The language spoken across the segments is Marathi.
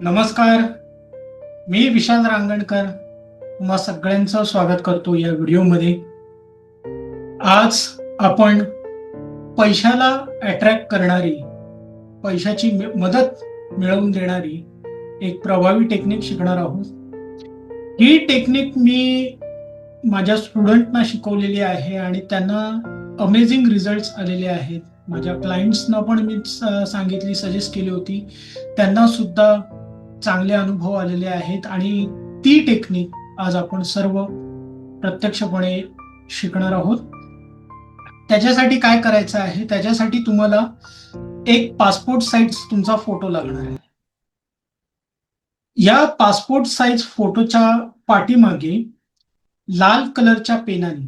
नमस्कार. मी विशाल रांगणकर. तुम्हा सगळ्यांचं स्वागत करतो या व्हिडिओमध्ये. आज आपण पैशाला अट्रॅक्ट करणारी पैशाची मदत मिळवून देणारी एक प्रभावी टेक्निक शिकणार आहोत. ही टेक्निक मी माझ्या स्टुडंटना शिकवलेली आहे आणि त्यांना अमेझिंग रिझल्ट्स आलेले आहेत. माझ्या क्लायंट्सना पण मी स- सांगितली सजेस्ट केली होती. त्यांना सुद्धा चांगले अनुभव आलेले आहेत आणि ती टेक्निक आज आपण सर्व प्रत्यक्षपणे शिकणार आहोत. त्याच्यासाठी काय करायचं आहे? त्याच्यासाठी तुम्हाला एक पासपोर्ट साईज तुमचा फोटो लागणार आहे. या पासपोर्ट साईज फोटोच्या पाठीमागे लाल कलरच्या पेनाने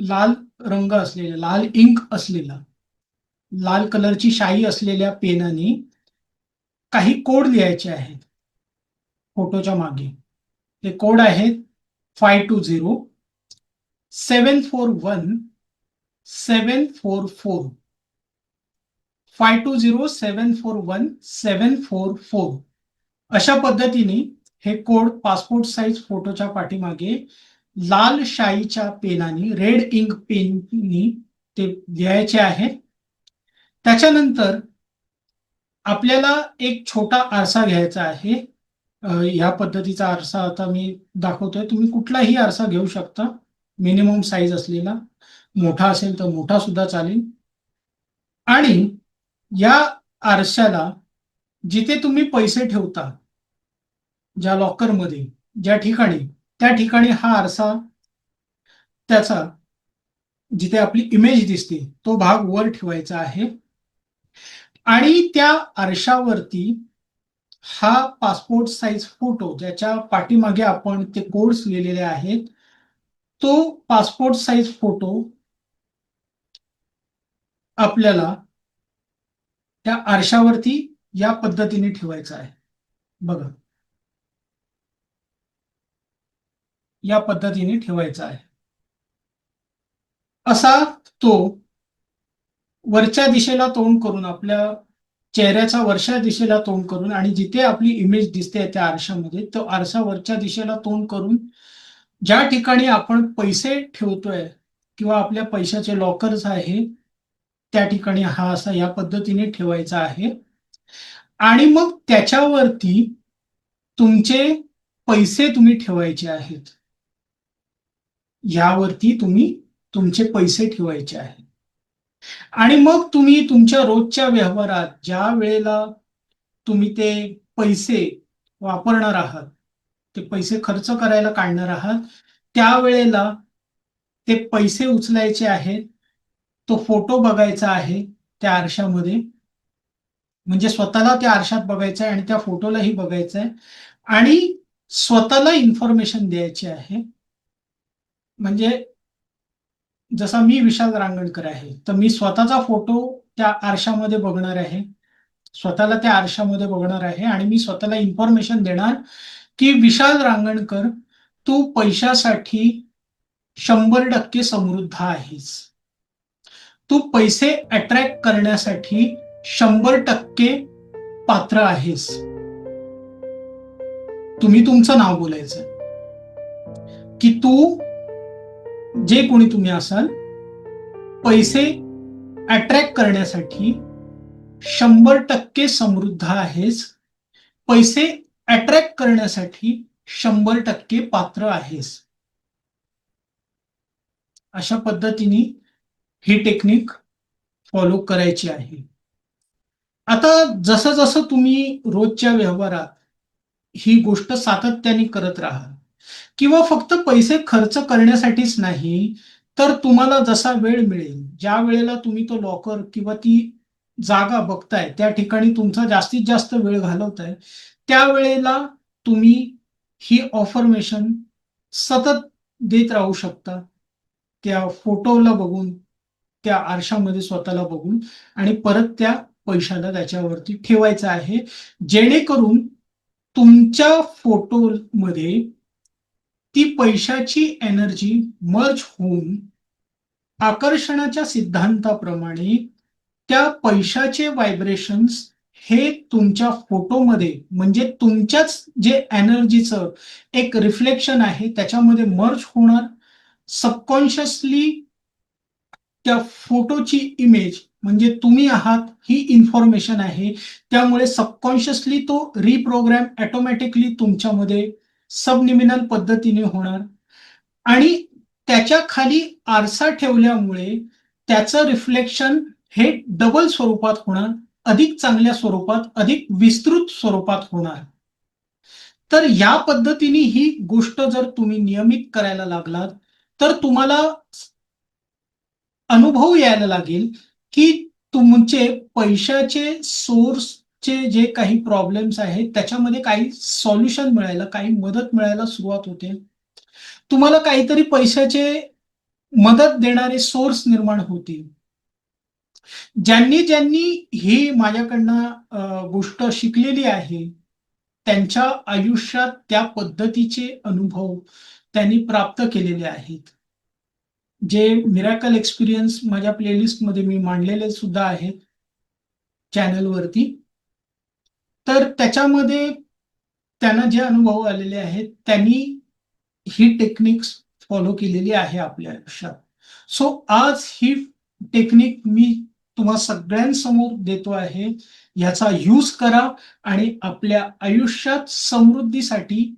लाल रंग असलेला लाल इंक असलेला लाल कलरची शाई असलेल्या पेनाने काही कोड लिहायचे आहेत. फोटोच्या मागे. ते कोड आहेत five two zero seven four one seven four four five two zero seven four one seven four four अशा पद्धतीने हे कोड पासपोर्ट साईज फोटोच्या पाठीमागे लाल शाईच्या पेनाने रेड इंक पेननी ते लिहायचे आहेत. त्याच्यानंतर आपल्याला एक छोटा आरसा घ्यायचा आहे. ह्या पद्धतीचा आरसा आता मी दाखवतोय. तुम्ही कुठलाही आरसा घेऊ शकता. मिनिमम साईज असलेला. मोठा असेल तर मोठा सुद्धा चालेल. आणि या आरशाला जिथे तुम्ही पैसे ठेवता ज्या लॉकरमध्ये ज्या ठिकाणी त्या ठिकाणी हा आरसा त्याचा जिथे आपली इमेज दिसते तो भाग वर ठेवायचा आहे. आणि त्या आरशावरती हा पासपोर्ट साईज फोटो ज्याच्या पाठीमागे आपण ते कोड्स लिहिलेले आहेत तो पासपोर्ट साईज फोटो आपल्याला त्या आरशावरती या पद्धतीने ठेवायचा आहे. बघा. या पद्धतीने ठेवायचा आहे. असा तो वरच्या दिशेला तोंड करून आपल्या चेहऱ्याचा वरच्या दिशेला तोंड करून आणि जिथे आपली इमेज दिसते त्या आरशामध्ये तो आरसा वरच्या दिशेला तोंड करून ज्या ठिकाणी आपण पैसे ठेवतोय किंवा आपल्या पैशाचे लॉकर्स आहे त्या ठिकाणी हा असा या पद्धतीने ठेवायचा आहे. आणि मग त्याच्यावरती तुमचे पैसे तुम्ही ठेवायचे आहेत. यावरती तुम्ही तुमचे पैसे ठेवायचे आहेत. आणि मग तुम्ही तुमच्या रोजच्या व्यवहारात ज्या वेळेला तुम्ही ते पैसे वापरणार आहात ते पैसे खर्च करायला काढणार आहात त्यावेळेला ते पैसे उचलायचे आहेत तो फोटो बघायचा आहे त्या आरशामध्ये. म्हणजे स्वतःला त्या आरशात बघायचं आहे आणि त्या फोटोलाही बघायचं आहे. आणि स्वतःला इन्फॉर्मेशन द्यायची आहे. म्हणजे जसा मी विशाल रांगणकर आहे तर मी स्वतःचा फोटो त्या आरशामध्ये बघणार आहे. स्वतःला त्या आरशामध्ये बघणार आहे आणि मी स्वतःला इन्फॉर्मेशन देणार की विशाल रांगणकर तू पैशासाठी शंभर टक्के समृद्ध आहेस. तू पैसे अट्रॅक्ट करण्यासाठी शंभर टक्के पात्र आहेस. तुम्ही तुमचं नाव बोलायचं. की तू जे कोणी तुम्ही असाल पैसे अट्रॅक्ट करण्यासाठी शंभर टक्के समृद्ध आहेस. पैसे अट्रॅक्ट करण्यासाठी शंभर टक्के पात्र आहेस. अशा पद्धतीने ही टेक्निक फॉलो करायची आहे. आता जसं जसं तुम्ही रोजच्या व्यवहारात ही गोष्ट सातत्याने करत राहा किंवा फक्त पैसे खर्च करण्यासाठीच नाही तर तुम्हाला जसा वेळ मिळेल ज्या वेळेला तुम्ही तो लॉकर किंवा ती जागा बघताय त्या ठिकाणी तुमचा जास्तीत जास्त वेळ घालवताय त्यावेळेला तुम्ही ही ऑफर्मेशन सतत देत राहू शकता. त्या फोटोला बघून त्या आरशामध्ये स्वतःला बघून आणि परत त्या पैशाला त्याच्यावरती ठेवायचं आहे जेणेकरून तुमच्या फोटोमध्ये ती पैशाची एनर्जी मर्ज होऊन आकर्षणाच्या सिद्धांताप्रमाणे त्या पैशाचे व्हायब्रेशन्स हे तुमच्या फोटोमध्ये म्हणजे तुमच्याच जे एनर्जीचं एक रिफ्लेक्शन आहे त्याच्यामध्ये मर्ज होणार. सबकॉन्शियसली त्या फोटोची इमेज म्हणजे तुम्ही आहात ही इन्फॉर्मेशन आहे. त्यामुळे सबकॉन्शियसली तो रिप्रोग्राम ऑटोमॅटिकली तुमच्यामध्ये सबनिमिनल पद्धतीने होणार. आणि त्याच्याखाली आरसा ठेवल्यामुळे त्याचं रिफ्लेक्शन हे डबल स्वरूपात होणार अधिक चांगल्या स्वरूपात अधिक विस्तृत स्वरूपात होणार. तर या पद्धतीने ही गोष्ट जर तुम्ही नियमित करायला लागलात तर तुम्हाला अनुभव यायला लागेल की तुमचे पैशाचे सोर्स चे जे काही प्रॉब्लेम्स आहेत त्याच्यामध्ये काही सॉल्युशन मिळायला काही मदत मिळायला सुरुवात होते. तुम्हाला काहीतरी पैशाचे मदत देणारे सोर्स निर्माण होतील. ज्यांनी ज्यांनी ही माझ्याकडनं गोष्ट शिकलेली आहे त्यांच्या आयुष्यात त्या पद्धतीचे अनुभव त्यांनी प्राप्त केलेले आहेत. जे मिरॅकल एक्सपिरियन्स माझ्या प्लेलिस्टमध्ये मी मांडलेले सुद्धा आहेत चॅनलवरती तर त्याच्यामध्ये त्यांना जे अनुभव आलेले आहेत त्यांनी ही टेक्निक्स फॉलो केलेली आहे आपल्या आयुष्यात. सो आज ही टेक्निक मी तुम्हा सगळ्यांसमोर देतो आहे. याचा यूज करा आणि आपल्या आयुष्यात समृद्धीसाठी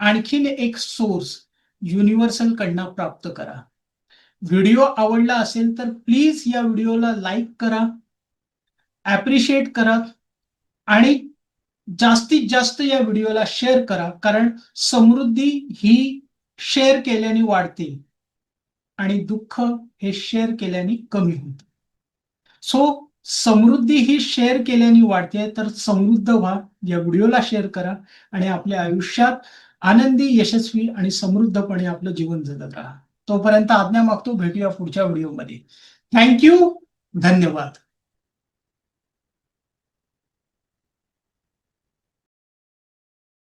आणखीन एक सोर्स युनिव्हर्सल कडनं प्राप्त करा. व्हिडिओ आवडला असेल तर प्लीज या व्हिडिओला लाईक करा ॲप्रिशिएट करा आणि जास्तीत जास्त या व्हिडिओला शेअर करा कारण समृद्धी ही शेअर केल्याने वाढते आणि दुःख हे शेअर केल्याने कमी होतं. सो समृद्धी ही शेअर केल्याने वाढते तर समृद्ध व्हा या व्हिडिओला शेअर करा आणि आपल्या आयुष्यात आनंदी यशस्वी आणि समृद्धपणे आपलं जीवन जगत राहा. तोपर्यंत आज्ञा मागतो भेटूया पुढच्या व्हिडिओमध्ये. थँक्यू धन्यवाद.